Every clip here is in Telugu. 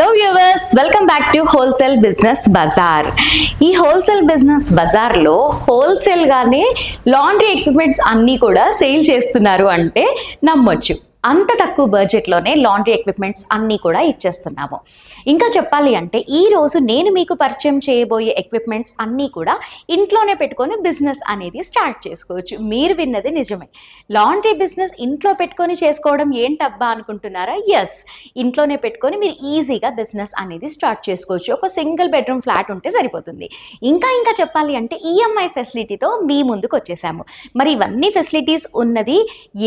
Hello viewers welcome back to wholesale business Bazaar ఈ హోల్సేల్ బిజినెస్ బజార్లో హోల్సేల్గానే లాండ్రీ ఎక్విప్మెంట్స్ అన్నీ కూడా సేల్ చేస్తున్నారు అంటే నమ్మొచ్చు. అంత తక్కువ బడ్జెట్లోనే లాండ్రీ ఎక్విప్మెంట్స్ అన్నీ కూడా ఇచ్చేస్తున్నాము. ఇంకా చెప్పాలి అంటే ఈరోజు నేను మీకు పరిచయం చేయబోయే ఎక్విప్మెంట్స్ అన్నీ కూడా ఇంట్లోనే పెట్టుకొని బిజినెస్ అనేది స్టార్ట్ చేసుకోవచ్చు. మీరు విన్నది నిజమే. లాండ్రీ బిజినెస్ ఇంట్లో పెట్టుకొని చేసుకోవడం ఏంటబ్బా అనుకుంటున్నారా? ఎస్ ఇంట్లోనే పెట్టుకొని మీరు ఈజీగా బిజినెస్ అనేది స్టార్ట్ చేసుకోవచ్చు. ఒక సింగిల్ బెడ్రూమ్ ఫ్లాట్ ఉంటే సరిపోతుంది. ఇంకా ఇంకా చెప్పాలి అంటే ఈఎంఐ ఫెసిలిటీతో మీ ముందుకు వచ్చేసాము. మరి ఇవన్నీ ఫెసిలిటీస్ ఉన్నది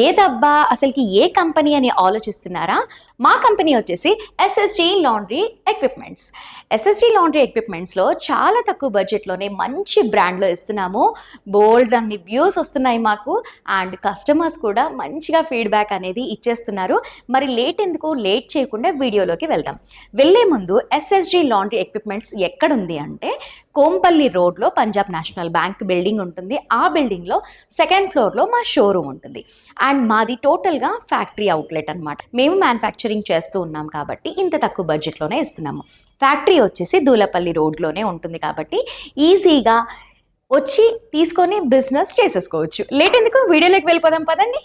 ఏదబ్బా? అసలుకి ఏ కంపెనీ అని ఆలోచిస్తున్నారా? మా కంపెనీ వచ్చేసి SSG laundry equipments SSG laundry ఎక్విప్మెంట్స్లో చాలా తక్కువ బడ్జెట్లోనే మంచి బ్రాండ్లో ఇస్తున్నాము. బోల్డ్ అన్ని వ్యూస్ వస్తున్నాయి మాకు. అండ్ కస్టమర్స్ కూడా మంచిగా ఫీడ్బ్యాక్ అనేది ఇచ్చేస్తున్నారు. మరి లేట్ ఎందుకు? లేట్ చేయకుండా వీడియోలోకి వెళ్దాం. వెళ్ళే ముందు ఎస్ఎస్జి లాండ్రీ ఎక్విప్మెంట్స్ ఎక్కడుంది అంటే కోంపల్లి రోడ్లో పంజాబ్ నేషనల్ బ్యాంక్ బిల్డింగ్ ఉంటుంది. ఆ బిల్డింగ్లో సెకండ్ ఫ్లోర్లో మా షోరూమ్ ఉంటుంది. అండ్ మాది టోటల్గా ఫ్యాక్టరీ అవుట్లెట్ అనమాట మేము మ్యానుఫ్యాక్చరింగ్ చేస్తూ ఉన్నాం కాబట్టి ఇంత తక్కువ బడ్జెట్లోనే ఇస్తున్నాము. ఫ్యాక్టరీ వచ్చేసి దూలపల్లి రోడ్లోనే ఉంటుంది కాబట్టి ఈజీగా వచ్చి తీసుకొని బిజినెస్ చేసేసుకోవచ్చు. లేట్ ఎందుకు? వీడియోలోకి వెళ్ళిపోదాం పదండి.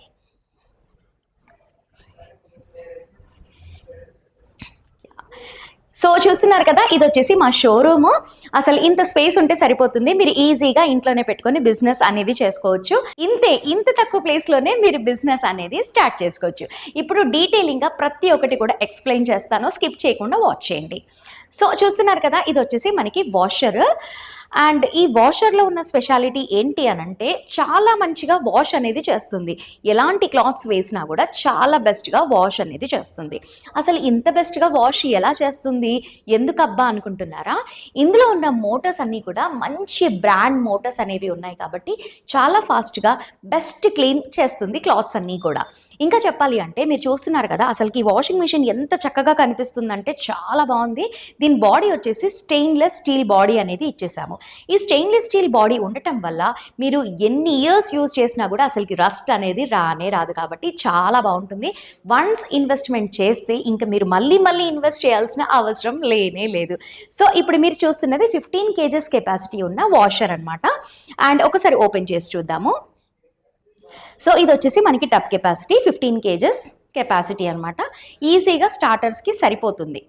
సో చూస్తున్నారు కదా ఇది వచ్చేసి మా షోరూము. అసలు ఇంత స్పేస్ ఉంటే సరిపోతుంది. మీరు ఈజీగా ఇంట్లోనే పెట్టుకొని బిజినెస్ అనేది చేసుకోవచ్చు. ఇంతే ఇంత తక్కువ ప్లేస్లోనే మీరు బిజినెస్ అనేది స్టార్ట్ చేసుకోవచ్చు. ఇప్పుడు డీటెయిలింగ్గా ప్రతి ఒక్కటి కూడా ఎక్స్ప్లెయిన్ చేస్తాను. స్కిప్ చేయకుండా వాచ్ చేయండి. సో చూస్తున్నారు కదా ఇది వచ్చేసి మనకి వాషర్ అండ్ ఈ వాషర్లో ఉన్న స్పెషాలిటీ ఏంటి అని అంటే చాలా మంచిగా వాష్ అనేది చేస్తుంది. ఎలాంటి క్లాత్స్ వేసినా కూడా చాలా బెస్ట్గా వాష్ అనేది చేస్తుంది. అసలు ఇంత బెస్ట్గా వాష్ ఎలా చేస్తుంది? ఎందుకబ్బా అనుకుంటున్నారా? ఇందులో ఉన్న మోటార్స్ అన్నీ కూడా మంచి బ్రాండ్ మోటార్స్ అనేవి ఉన్నాయి కాబట్టి చాలా ఫాస్ట్గా బెస్ట్ క్లీన్ చేస్తుంది క్లాత్స్ అన్నీ కూడా. ఇంకా చెప్పాలి అంటే మీరు చూస్తున్నారు కదా అసలుకి వాషింగ్ మిషన్ ఎంత చక్కగా కనిపిస్తుందంటే చాలా బాగుంది. దీని బాడీ వచ్చేసి స్టెయిన్లెస్ స్టీల్ బాడీ అనేది ఇచ్చేసాము. ఈ స్టెయిన్లెస్ స్టీల్ బాడీ ఉండటం వల్ల మీరు ఎన్ని ఇయర్స్ యూజ్ చేసినా కూడా అసలుకి రస్ట్ అనేది రానే రాదు కాబట్టి చాలా బాగుంటుంది. వన్స్ ఇన్వెస్ట్మెంట్ చేస్తే ఇంకా మీరు మళ్ళీ మళ్ళీ ఇన్వెస్ట్ చేయాల్సిన అవసరం లేనే లేదు. సో ఇప్పుడు మీరు చూస్తున్నది ఫిఫ్టీన్ కేజెస్ కెపాసిటీ ఉన్న వాషర్ అనమాట అండ్ ఒకసారి ఓపెన్ చేసి చూద్దాము. సో ఇది వచ్చేసి మనకి tub capacity fifteen KGs capacity అనమాట ఈజీగా స్టార్టర్స్కి సరిపోతుంది.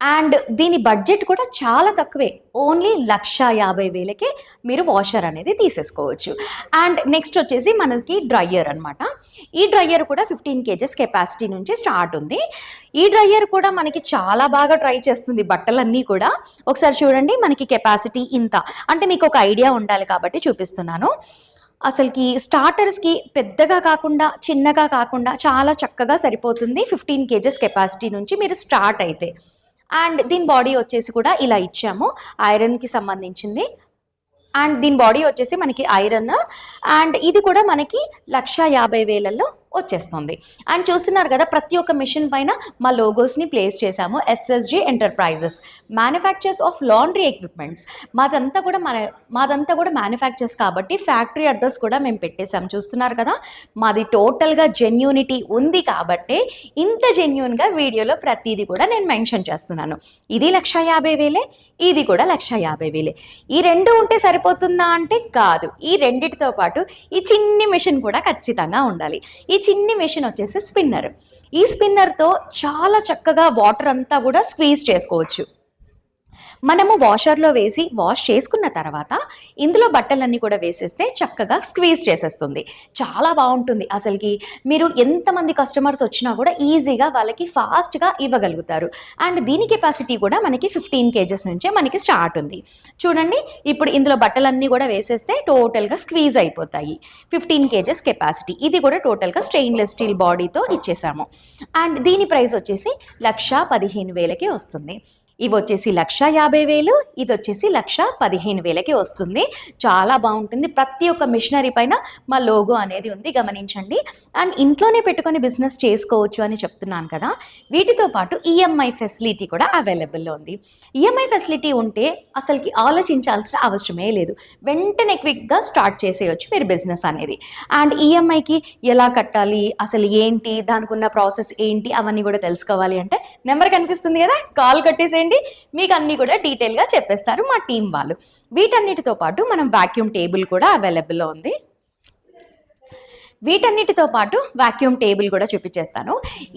అండ్ దీని బడ్జెట్ కూడా చాలా తక్కువే. ఓన్లీ లక్ష యాభై వేలకే మీరు వాషర్ అనేది తీసేసుకోవచ్చు. అండ్ నెక్స్ట్ వచ్చేసి మనకి డ్రయ్యర్ అనమాట ఈ డ్రయ్యర్ కూడా ఫిఫ్టీన్ కేజెస్ కెపాసిటీ నుంచి స్టార్ట్ ఉంది. ఈ డ్రయర్ కూడా మనకి చాలా బాగా ట్రై చేస్తుంది బట్టలన్నీ కూడా. ఒకసారి చూడండి మనకి కెపాసిటీ ఇంత. అంటే మీకు ఒక ఐడియా ఉండాలి కాబట్టి చూపిస్తున్నాను. అసలుకి స్టార్టర్స్కి పెద్దగా కాకుండా చిన్నగా కాకుండా చాలా చక్కగా సరిపోతుంది ఫిఫ్టీన్ కేజెస్ కెపాసిటీ నుంచి మీరు స్టార్ట్ అయితే. అండ్ దీని బాడీ వచ్చేసి కూడా ఇలా ఇచ్చాము ఐరన్కి సంబంధించింది. అండ్ దీని బాడీ వచ్చేసి మనకి ఐరన్. అండ్ ఇది కూడా మనకి లక్ష యాభై వేలలో వచ్చేస్తుంది. అండ్ చూస్తున్నారు కదా ప్రతి ఒక్క మిషన్ పైన మా లోగోస్ని ప్లేస్ చేశాము SSG enterprises manufactures of laundry equipments మాదంతా కూడా మన మాదంతా కూడా మ్యానుఫ్యాక్చర్స్ కాబట్టి ఫ్యాక్టరీ అడ్రస్ కూడా మేము పెట్టేశాం. చూస్తున్నారు కదా మాది టోటల్గా జెన్యూనిటీ ఉంది కాబట్టి ఇంత జెన్యూన్గా వీడియోలో ప్రతిదీ కూడా నేను మెన్షన్ చేస్తున్నాను. ఇది లక్ష యాభై వేలే ఇది కూడా లక్ష యాభై వేలే. ఈ రెండు ఉంటే సరిపోతుందా అంటే కాదు. ఈ రెండిటితో పాటు ఈ చిన్ని మిషన్ కూడా ఖచ్చితంగా ఉండాలి. ఈ చిన్ని మిషన్ వచ్చేసి స్పిన్నర్. ఈ స్పిన్నర్తో చాలా చక్కగా వాటర్ అంతా కూడా స్క్వీజ్ చేసుకోవచ్చు. మనము వాషర్లో వేసి వాష్ చేసుకున్న తర్వాత ఇందులో బట్టలన్నీ కూడా వేసేస్తే చక్కగా స్క్వీజ్ చేసేస్తుంది. చాలా బాగుంటుంది. అసలుకి మీరు ఎంతమంది కస్టమర్స్ వచ్చినా కూడా ఈజీగా వాళ్ళకి ఫాస్ట్గా ఇవ్వగలుగుతారు. అండ్ దీని కెపాసిటీ కూడా మనకి ఫిఫ్టీన్ కేజెస్ నుంచే మనకి స్టార్ట్ ఉంది. చూడండి ఇప్పుడు ఇందులో బట్టలన్నీ కూడా వేసేస్తే టోటల్గా స్క్వీజ్ అయిపోతాయి. ఫిఫ్టీన్ కేజెస్ కెపాసిటీ ఇది కూడా టోటల్గా స్టెయిన్లెస్ స్టీల్ బాడీతో ఇచ్చేసాము. అండ్ దీని ప్రైస్ వచ్చేసి లక్ష పదిహేను వేలకి వస్తుంది. ఇవి వచ్చేసి లక్ష యాభై వేలు ఇది వచ్చేసి లక్ష పదిహేను వేలకి వస్తుంది. చాలా బాగుంటుంది ప్రతి ఒక్క మిషనరీ పైన మా లోగో అనేది ఉంది గమనించండి. అండ్ ఇంట్లోనే పెట్టుకొని బిజినెస్ చేసుకోవచ్చు అని చెప్తున్నాను కదా వీటితో పాటు ఈఎంఐ ఫెసిలిటీ కూడా అవైలబుల్లో ఉంది. ఈఎంఐ ఫెసిలిటీ ఉంటే అసలుకి ఆలోచించాల్సిన అవసరమే లేదు. వెంటనే క్విక్గా స్టార్ట్ చేసేయచ్చు మీరు బిజినెస్ అనేది. అండ్ ఈఎంఐకి ఎలా కట్టాలి అసలు ఏంటి దానికి ఉన్న ప్రాసెస్ ఏంటి అవన్నీ కూడా తెలుసుకోవాలి అంటే నెంబర్ కనిపిస్తుంది కదా కాల్ కట్టేసేయండి. మీకు అన్నీ కూడా డీటెయిల్గా చెప్పేస్తారు మా టీం వాళ్ళు. వీటన్నిటితో పాటు మనం వాక్యూమ్ టేబుల్ కూడా అవైలబుల్లో ఉంది. వీటన్నిటితో పాటు వాక్యూమ్ టేబుల్ కూడా చూపించేస్తాను.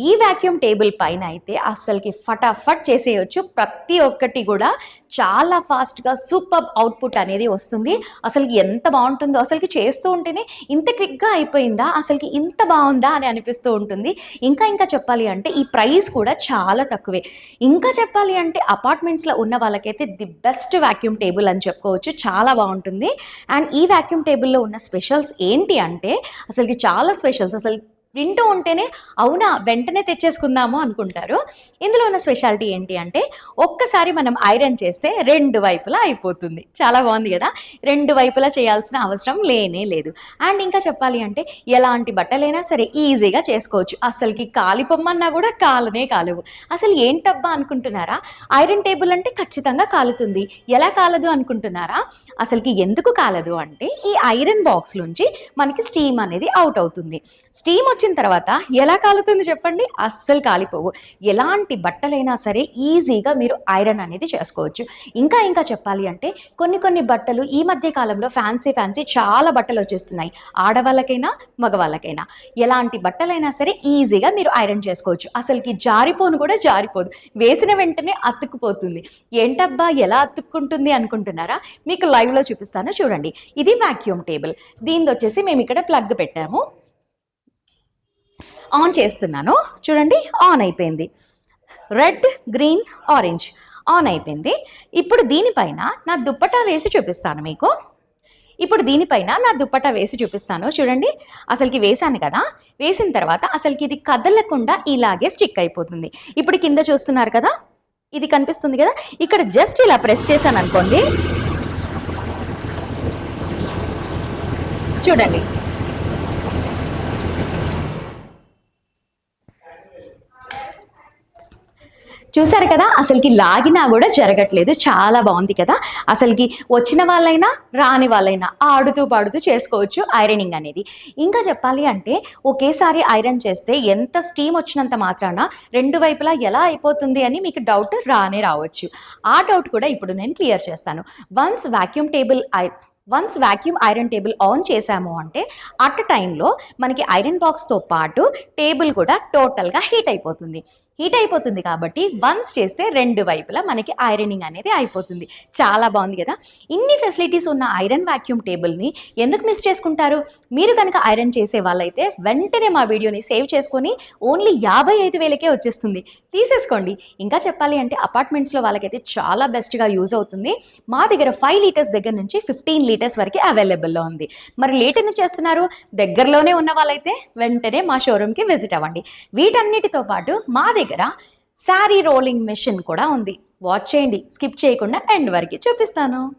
ఈ వాక్యూమ్ టేబుల్ పైన అయితే అస్సలకి ఫటాఫట్ చేసేయచ్చు. ప్రతి ఒక్కటి కూడా చాలా ఫాస్ట్గా సూపర్ అవుట్పుట్ అనేది వస్తుంది. అసలుకి ఎంత బాగుంటుందో అసలుకి చేస్తూ ఉంటేనే ఇంత క్విక్గా అయిపోయిందా అసలుకి ఇంత బాగుందా అని అనిపిస్తూ ఉంటుంది. ఇంకా ఇంకా చెప్పాలి అంటే ఈ ప్రైస్ కూడా చాలా తక్కువే. ఇంకా చెప్పాలి అంటే అపార్ట్మెంట్స్లో ఉన్న వాళ్ళకైతే ది బెస్ట్ వ్యాక్యూమ్ టేబుల్ అని చెప్పుకోవచ్చు. చాలా బాగుంటుంది. అండ్ ఈ వ్యాక్యూమ్ టేబుల్లో ఉన్న స్పెషల్స్ ఏంటి అంటే అసలుకి చాలా స్పెషల్స్ అసలు వింటూ ఉంటేనే అవునా వెంటనే తెచ్చేసుకుందాము అనుకుంటారు. ఇందులో ఉన్న స్పెషాలిటీ ఏంటి అంటే ఒక్కసారి మనం ఐరన్ చేస్తే రెండు వైపులా అయిపోతుంది. చాలా బాగుంది కదా? రెండు వైపులా చేయాల్సిన అవసరం లేనే లేదు. అండ్ ఇంకా చెప్పాలి అంటే ఎలాంటి బట్టలైనా సరే ఈజీగా చేసుకోవచ్చు. అసలుకి కాలిపొమ్మన్నా కూడా కాలనే కాలువు. అసలు ఏంటబ్బా అనుకుంటున్నారా? ఐరన్ టేబుల్ అంటే ఖచ్చితంగా కాలుతుంది. ఎలా కాలదు అనుకుంటున్నారా? అసలుకి ఎందుకు కాలదు అంటే ఈ ఐరన్ బాక్స్ నుంచి మనకి స్టీమ్ అనేది అవుట్ అవుతుంది. స్టీమ్ వచ్చిన తర్వాత ఎలా కాలుతుంది చెప్పండి? అస్సలు కాలిపోవు. ఎలాంటి బట్టలైనా సరే ఈజీగా మీరు ఐరన్ అనేది చేసుకోవచ్చు. ఇంకా ఇంకా చెప్పాలి అంటే కొన్ని కొన్ని బట్టలు ఈ మధ్య కాలంలో ఫ్యాన్సీ ఫ్యాన్సీ చాలా బట్టలు వచ్చేస్తున్నాయి. ఆడవాళ్ళకైనా మగవాళ్ళకైనా. ఎలాంటి బట్టలైనా సరే ఈజీగా మీరు ఐరన్ చేసుకోవచ్చు. అసలుకి జారిపోను కూడా జారిపోదు. వేసిన వెంటనే అతుక్కుపోతుంది. ఏంటబ్బా ఎలా అతుక్కుంటుంది అనుకుంటున్నారా? మీకు లైవ్లో చూపిస్తాను చూడండి. ఇది వాక్యూమ్ టేబుల్ దీనిది వచ్చేసి మేము ఇక్కడ ప్లగ్ పెట్టాము. ఆన్ చేస్తున్నాను. చూడండి ఆన్ అయిపోయింది. Red green orange. ఆన్ అయిపోయింది. ఇప్పుడు దీనిపైన నా దుప్పటా వేసి చూపిస్తాను మీకు. ఇప్పుడు దీనిపైన నా దుప్పటా వేసి చూపిస్తాను. చూడండి అసలుకి వేసాను కదా. వేసిన తర్వాత అసలుకి ఇది కదలకుండా ఇలాగే స్టిక్ అయిపోతుంది. ఇప్పుడు కింద చూస్తున్నారు కదా ఇది కనిపిస్తుంది కదా. ఇక్కడ జస్ట్ ఇలా ప్రెస్ చేశాను అనుకోండి. చూడండి చూసారు కదా? అసలుకి లాగినా కూడా జరగట్లేదు. చాలా బాగుంది కదా? అసలుకి వచ్చిన వాళ్ళైనా రాని వాళ్ళైనా ఆడుతూ పాడుతూ చేసుకోవచ్చు ఐరనింగ్ అనేది. ఇంకా చెప్పాలి అంటే ఒకేసారి ఐరన్ చేస్తే ఎంత స్టీమ్ వచ్చినంత మాత్రాన రెండు వైపులా ఎలా అయిపోతుంది అని మీకు డౌట్ రానే రావచ్చు. ఆ డౌట్ కూడా ఇప్పుడు నేను క్లియర్ చేస్తాను. Once vacuum table I once vacuum iron table on చేసాము అంటే అట్ టైంలో మనకి ఐరన్ బాక్స్తో పాటు టేబుల్ కూడా టోటల్గా హీట్ అయిపోతుంది. హీట్ అయిపోతుంది కాబట్టి వన్స్ చేస్తే రెండు వైపులా మనకి ఐరనింగ్ అనేది అయిపోతుంది. చాలా బాగుంది కదా? ఇన్ని ఫెసిలిటీస్ ఉన్న ఐరన్ వాక్యూమ్ టేబుల్ని ఎందుకు మిస్ చేసుకుంటారు? మీరు కనుక ఐరన్ చేసే వాళ్ళైతే వెంటనే మా వీడియోని సేవ్ చేసుకొని ఓన్లీ యాభై ఐదు వేలకే వచ్చేస్తుంది. తీసేసుకోండి. ఇంకా చెప్పాలి అంటే అపార్ట్మెంట్స్లో వాళ్ళకైతే చాలా బెస్ట్గా యూజ్ అవుతుంది. మా దగ్గర ఫైవ్ లీటర్స్ దగ్గర నుంచి ఫిఫ్టీన్ లీటర్స్ వరకు అవైలబుల్లో ఉంది. మరి లేట్ ఎందుకు చేస్తున్నారు? దగ్గరలోనే ఉన్న వాళ్ళైతే వెంటనే మా షోరూమ్కి విజిట్ అవ్వండి. వీటన్నిటితో పాటు మా దగ్గర శారీ రోలింగ్ మెషిన్ కూడా ఉంది. వాచ్ చేయండి. స్కిప్ చేయకుండా ఎండ్ వరకు చూపిస్తాను.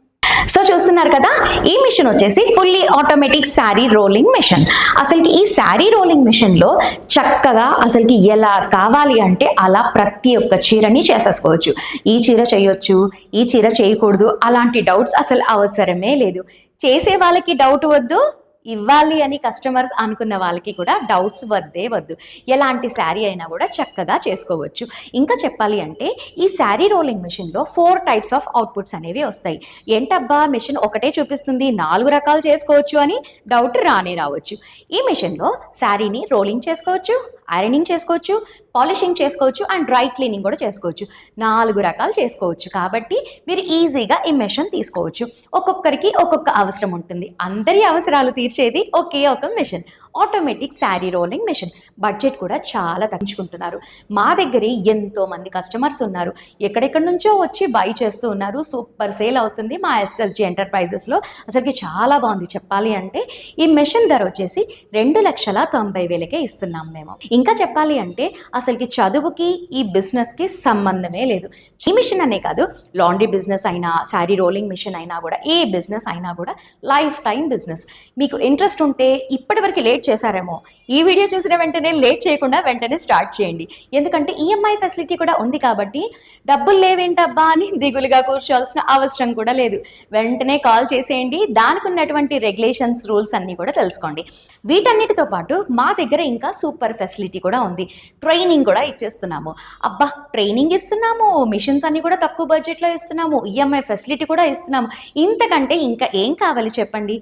సో చూస్తున్నారు కదా ఈ మిషన్ వచ్చేసి fully automatic sari rolling machine. అసలుకి ఈ శారీ రోలింగ్ మిషన్లో చక్కగా అసలుకి ఎలా కావాలి అంటే అలా ప్రతి ఒక్క చీరని చేసేసుకోవచ్చు. ఈ చీర చేయొచ్చు ఈ చీర చేయకూడదు అలాంటి డౌట్స్ అసలు అవసరమే లేదు. చేసే వాళ్ళకి డౌట్ వద్దు. ఇవ్వాలి అని కస్టమర్స్ అనుకున్న వాళ్ళకి కూడా డౌట్స్ వద్దే వద్దు. ఎలాంటి శారీ అయినా కూడా చక్కగా చేసుకోవచ్చు. ఇంకా చెప్పాలి అంటే ఈ శారీ రోలింగ్ మిషన్లో ఫోర్ టైప్స్ ఆఫ్ అవుట్పుట్స్ అనేవి వస్తాయి. ఏంటబ్బా? మిషన్ ఒకటే చూపిస్తుంది నాలుగు రకాలు చేసుకోవచ్చు అని డౌట్ రానే రావచ్చు. ఈ మిషన్లో శారీని రోలింగ్ చేసుకోవచ్చు ఐరనింగ్ చేసుకోవచ్చు పాలిషింగ్ చేసుకోవచ్చు అండ్ డ్రై క్లీనింగ్ కూడా చేసుకోవచ్చు. నాలుగు రకాలు చేసుకోవచ్చు. కాబట్టి మీరు ఈజీగా ఈ మెషిన్ తీసుకోవచ్చు. ఒక్కొక్కరికి ఒక్కొక్క అవసరం ఉంటుంది. అందరి అవసరాలు తీర్చేది ఒకే ఒక machine. Automatic sari rolling machine budget కూడా చాలా తగ్గించుకుంటున్నారు. మా దగ్గర ఎంతో మంది కస్టమర్స్ ఉన్నారు. ఎక్కడెక్కడి నుంచో వచ్చి బై చేస్తూ ఉన్నారు. సూపర్ సేల్ అవుతుంది మా ఎస్ఎస్జి ఎంటర్ప్రైజెస్లో అసలుకి చాలా బాగుంది. చెప్పాలి అంటే ఈ మెషిన్ ధర వచ్చేసి రెండు లక్షల తొంభై వేలకే ఇస్తున్నాం మేము. ఇంకా చెప్పాలి అంటే అసలుకి చదువుకి ఈ బిజినెస్కి సంబంధమే లేదు. ఈ మిషన్ అనే కాదు లాండ్రీ బిజినెస్ అయినా శారీ రోలింగ్ మిషన్ అయినా కూడా ఏ బిజినెస్ అయినా కూడా లైఫ్ టైం బిజినెస్ మీకు ఇంట్రెస్ట్ ఉంటే ఇప్పటివరకు లేట్ చేశారేమో. ఈ వీడియో చూసిన వెంటనే లేట్ చేయకుండా వెంటనే స్టార్ట్ చేయండి. ఎందుకంటే ఈఎంఐ ఫెసిలిటీ కూడా ఉంది కాబట్టి డబ్బులు లేవేంటబ్బా అని దిగులుగా కూర్చోవాల్సిన అవసరం కూడా లేదు. వెంటనే కాల్ చేసేయండి. దానికి ఉన్నటువంటి రెగ్యులేషన్స్ రూల్స్ అన్నీ కూడా తెలుసుకోండి. వీటన్నిటితో పాటు మా దగ్గర ఇంకా సూపర్ ఫెసిలిటీ కూడా ఉంది. ట్రైనింగ్ కూడా ఇచ్చేస్తున్నాము. అబ్బా ట్రైనింగ్ ఇస్తున్నాము. మిషన్స్ అన్ని కూడా తక్కువ బడ్జెట్లో ఇస్తున్నాము. ఈఎంఐ ఫెసిలిటీ కూడా ఇస్తున్నాము. ఇంతకంటే ఇంకా ఏం కావాలి చెప్పండి?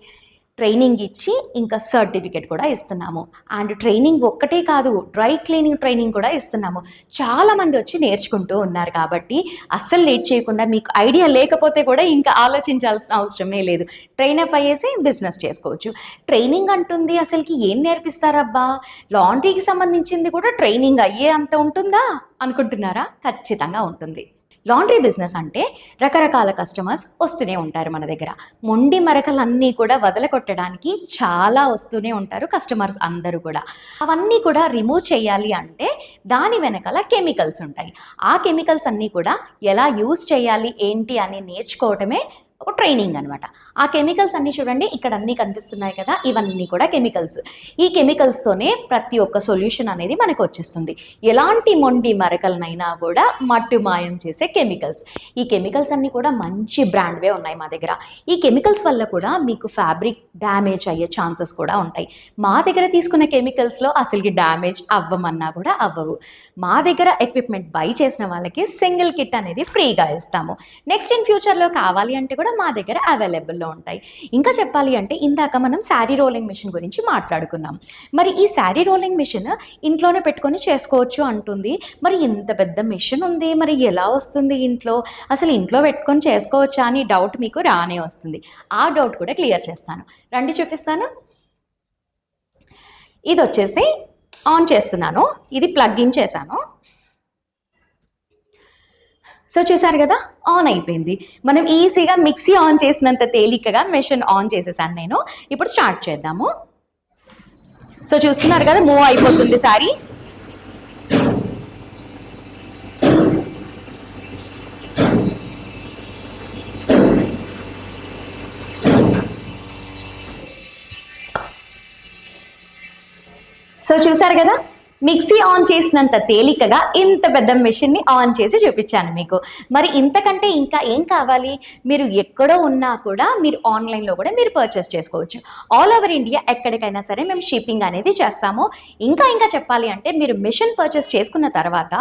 ట్రైనింగ్ ఇచ్చి ఇంకా సర్టిఫికేట్ కూడా ఇస్తున్నాము. అండ్ ట్రైనింగ్ ఒక్కటే కాదు డ్రై క్లీనింగ్ ట్రైనింగ్ కూడా ఇస్తున్నాము. చాలామంది వచ్చి నేర్చుకుంటూ ఉన్నారు కాబట్టి అస్సలు లేట్ చేయకుండా మీకు ఐడియా లేకపోతే కూడా ఇంకా ఆలోచించాల్సిన అవసరమే లేదు. ట్రైనప్ అయ్యేసి బిజినెస్ చేసుకోవచ్చు. ట్రైనింగ్ అంటుంది అసలుకి ఏం నేర్పిస్తారబ్బా? లాండ్రీకి సంబంధించింది కూడా ట్రైనింగ్ అయ్యే అంత ఉంటుందా? అనుకుంటున్నారా? ఖచ్చితంగా ఉంటుంది. లాండ్రీ బిజినెస్ అంటే రకరకాల కస్టమర్స్ వస్తూనే ఉంటారు మన దగ్గర. మొండి మరకలన్నీ కూడా వదలకొట్టడానికి చాలా వస్తూనే ఉంటారు కస్టమర్స్ అందరూ కూడా. అవన్నీ కూడా రిమూవ్ చేయాలి అంటే దాని వెనకాల కెమికల్స్ ఉంటాయి. ఆ కెమికల్స్ అన్నీ కూడా ఎలా యూజ్ చేయాలి ఏంటి అని నేర్చుకోవటమే ఒక ట్రైనింగ్ అనమాట ఆ కెమికల్స్ అన్నీ చూడండి ఇక్కడ అన్నీ కనిపిస్తున్నాయి కదా ఇవన్నీ కూడా కెమికల్స్. ఈ కెమికల్స్తోనే ప్రతి ఒక్క సొల్యూషన్ అనేది మనకు వచ్చేస్తుంది. ఎలాంటి మొండి మరకలనైనా కూడా మట్టు మాయం చేసే కెమికల్స్. ఈ కెమికల్స్ అన్నీ కూడా మంచి బ్రాండ్వే ఉన్నాయి మా దగ్గర. ఈ కెమికల్స్ వల్ల కూడా మీకు ఫ్యాబ్రిక్ డ్యామేజ్ అయ్యే ఛాన్సెస్ కూడా ఉంటాయి. మా దగ్గర తీసుకున్న కెమికల్స్లో అసలుకి డ్యామేజ్ అవ్వమన్నా కూడా అవ్వవు. మా దగ్గర ఎక్విప్మెంట్ బై చేసిన వాళ్ళకి సింగిల్ కిట్ అనేది ఫ్రీగా ఇస్తాము. నెక్స్ట్ ఇన్ ఫ్యూచర్లో కావాలి అంటే కూడా మా దగ్గర అవైలబుల్లో ఉంటాయి. ఇంకా చెప్పాలి అంటే ఇందాక మనం శారీ రోలింగ్ మిషన్ గురించి మాట్లాడుకున్నాం. మరి ఈ శారీ రోలింగ్ మిషన్ ఇంట్లోనే పెట్టుకొని చేసుకోవచ్చు అంటుంది. మరి ఇంత పెద్ద మిషన్ ఉంది మరి ఎలా వస్తుంది ఇంట్లో? అసలు ఇంట్లో పెట్టుకొని చేసుకోవచ్చా అని డౌట్ మీకు రానే వస్తుంది. ఆ డౌట్ కూడా క్లియర్ చేస్తాను. రండి చూపిస్తాను. ఇది వచ్చేసి ఆన్ చేస్తున్నాను. ఇది ప్లగ్ ఇన్ చేశాను. సో చూసారు కదా? ఆన్ అయిపోయింది. మనం ఈజీగా మిక్సీ ఆన్ చేసినంత తేలికగా మెషిన్ ఆన్ చేసేసాను నేను. ఇప్పుడు స్టార్ట్ చేద్దాము. సో చూస్తున్నారు కదా మూవ్ అయిపోతుంది సారీ. సో చూసారు కదా? మిక్సీ ఆన్ చేసినంత తేలికగా ఇంత పెద్ద మెషిన్ని ఆన్ చేసి చూపించాను మీకు. మరి ఇంతకంటే ఇంకా ఏం కావాలి? మీరు ఎక్కడో ఉన్నా కూడా మీరు ఆన్లైన్లో కూడా మీరు పర్చేస్ చేసుకోవచ్చు. ఆల్ ఓవర్ ఇండియా ఎక్కడికైనా సరే మేము షిప్పింగ్ అనేది చేస్తాము. ఇంకా ఇంకా చెప్పాలి అంటే మీరు మిషన్ పర్చేస్ చేసుకున్న తర్వాత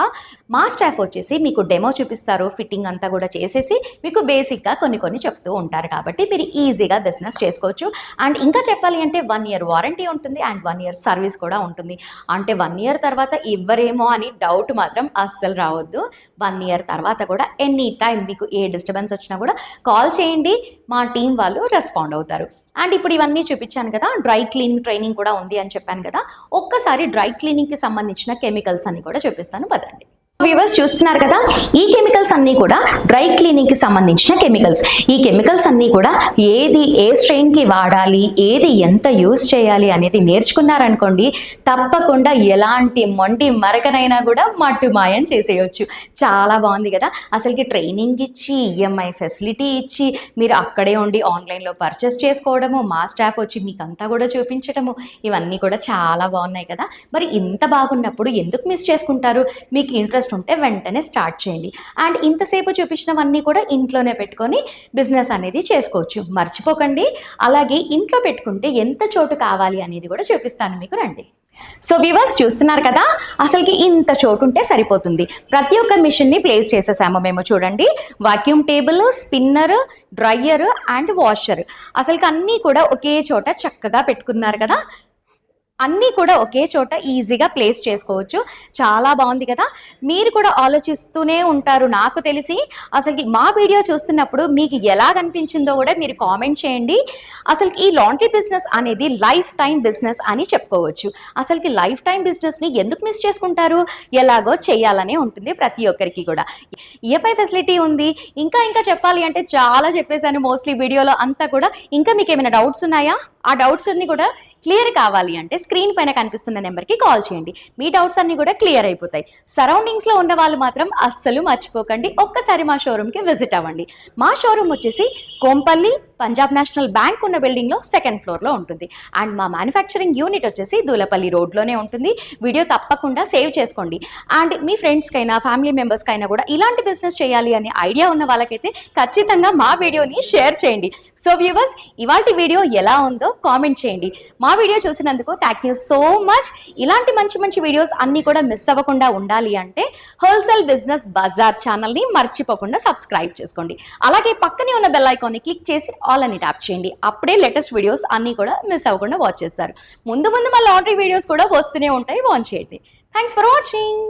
మా స్టాఫ్ వచ్చేసి మీకు డెమో చూపిస్తారు. ఫిట్టింగ్ అంతా కూడా చేసేసి మీకు బేసిక్గా కొన్ని కొన్ని చెప్తూ ఉంటారు కాబట్టి మీరు ఈజీగా బిజినెస్ చేసుకోవచ్చు. అండ్ ఇంకా చెప్పాలి అంటే వన్ ఇయర్ వారంటీ ఉంటుంది. అండ్ వన్ ఇయర్ సర్వీస్ కూడా ఉంటుంది. అంటే వన్ ఇయర్ తర్వాత ఇవ్వరేమో అని డౌట్ మాత్రం అస్సలు రావద్దు. వన్ ఇయర్ తర్వాత కూడా ఎనీ టైం మీకు ఏ డిస్టర్బెన్స్ వచ్చినా కూడా కాల్ చేయండి. మా టీం వాళ్ళు రెస్పాండ్ అవుతారు. అండ్ ఇప్పుడు ఇవన్నీ చూపించాను కదా డ్రై క్లీనింగ్ ట్రైనింగ్ కూడా ఉంది అని చెప్పాను కదా ఒక్కసారి డ్రై క్లీనింగ్కి సంబంధించిన కెమికల్స్ అన్ని కూడా చూపిస్తాను. పదండి. వ్యూవర్స్ చూస్తున్నారు కదా ఈ కెమికల్స్ అన్నీ కూడా డ్రై క్లీనింగ్కి సంబంధించిన కెమికల్స్ ఈ కెమికల్స్ అన్నీ కూడా ఏది ఏ స్ట్రెయిన్కి వాడాలి ఏది ఎంత యూజ్ చేయాలి అనేది నేర్చుకున్నారనుకోండి తప్పకుండా ఎలాంటి మొండి మరకనైనా కూడా మట్టు మాయం చేసేయచ్చు. చాలా బాగుంది కదా. అసలుకి ట్రైనింగ్ ఇచ్చి ఈఎంఐ ఫెసిలిటీ ఇచ్చి మీరు అక్కడే ఉండి ఆన్లైన్లో పర్చేస్ చేసుకోవడము మా స్టాఫ్ వచ్చి మీకు అంతా కూడా చూపించడము ఇవన్నీ కూడా చాలా బాగున్నాయి కదా. మరి ఇంత బాగున్నప్పుడు ఎందుకు మిస్ చేసుకుంటారు? మీకు ఇంట్రెస్ట్ ఉంటే వెంటనే స్టార్ట్ చేయండి. అండ్ ఇంతసేపు చూపించినవన్నీ కూడా ఇంట్లోనే పెట్టుకొని బిజినెస్ అనేది చేసుకోవచ్చు. మర్చిపోకండి. అలాగే ఇంట్లో పెట్టుకుంటే ఎంత చోటు కావాలి అనేది కూడా చూపిస్తాను మీకు రండి. సో వివర్స్ చూస్తున్నారు కదా అసలుకి ఇంత చోటు ఉంటే సరిపోతుంది. ప్రతి ఒక్క మిషన్ని ప్లేస్ చేసేసాము మేము చూడండి. Vacuum table spinner dryer and washer అసలుకి అన్నీ కూడా ఒకే చోట చక్కగా పెట్టుకున్నారు కదా. అన్నీ కూడా ఒకే చోట ఈజీగా ప్లేస్ చేసుకోవచ్చు. చాలా బాగుంది కదా? మీరు కూడా ఆలోచిస్తూనే ఉంటారు నాకు తెలిసి. అసలు మా వీడియో చూస్తున్నప్పుడు మీకు ఎలా కనిపించిందో కూడా మీరు కామెంట్ చేయండి. అసలు ఈ లాండ్రీ బిజినెస్ అనేది లైఫ్ టైం బిజినెస్ అని చెప్పుకోవచ్చు. అసలుకి లైఫ్ టైం బిజినెస్ని ఎందుకు మిస్ చేసుకుంటారు? ఎలాగో చేయాలనే ఉంటుంది ప్రతి ఒక్కరికి కూడా. ఈఎఫ్ఐ ఫెసిలిటీ ఉంది. ఇంకా ఇంకా చెప్పాలి అంటే చాలా చెప్పేశాను మోస్ట్లీ వీడియోలో అంతా కూడా. ఇంకా మీకు ఏమైనా డౌట్స్ ఉన్నాయా? ఆ డౌట్స్ అన్ని కూడా క్లియర్ కావాలి అంటే స్క్రీన్ పైన కనిపిస్తున్న నెంబర్కి కాల్ చేయండి. మీ డౌట్స్ అన్నీ కూడా క్లియర్ అయిపోతాయి. సరౌండింగ్స్లో ఉన్న వాళ్ళు మాత్రం అస్సలు మర్చిపోకండి. ఒక్కసారి మా షోరూమ్కి విజిట్ అవ్వండి. మా షోరూమ్ వచ్చేసి కోంపల్లి పంజాబ్ నేషనల్ బ్యాంక్ ఉన్న బిల్డింగ్లో సెకండ్ ఫ్లోర్లో ఉంటుంది. అండ్ మా మ్యానుఫ్యాక్చరింగ్ యూనిట్ వచ్చేసి దూలపల్లి రోడ్లోనే ఉంటుంది. వీడియో తప్పకుండా సేవ్ చేసుకోండి. అండ్ మీ ఫ్రెండ్స్కైనా ఫ్యామిలీ మెంబర్స్కైనా కూడా ఇలాంటి బిజినెస్ చేయాలి అనే ఐడియా ఉన్న వాళ్ళకైతే ఖచ్చితంగా మా వీడియోని షేర్ చేయండి. సో వ్యూవర్స్ ఇవాటి వీడియో ఎలా ఉందో కామెంట్ చేయండి. మా వీడియో చూసినందుకు థ్యాంక్ యూ సో మచ్ ఇలాంటి మంచి మంచి వీడియోస్ అన్నీ కూడా మిస్ అవ్వకుండా ఉండాలి అంటే హోల్సేల్ బిజినెస్ బజార్ ఛానల్ని మర్చిపోకుండా సబ్స్క్రైబ్ చేసుకోండి. అలాగే పక్కనే ఉన్న బెల్ ఐకాన్ని క్లిక్ చేసి ఆల్ అని ట్యాప్ చేయండి. అప్పుడే లేటెస్ట్ వీడియోస్ అన్నీ కూడా మిస్ అవ్వకుండా వాచ్ చేస్తారు. ముందు ముందు మా లాండ్రీ వీడియోస్ కూడా వస్తూనే ఉంటాయి. వాచ్ చేయండి. Thanks for watching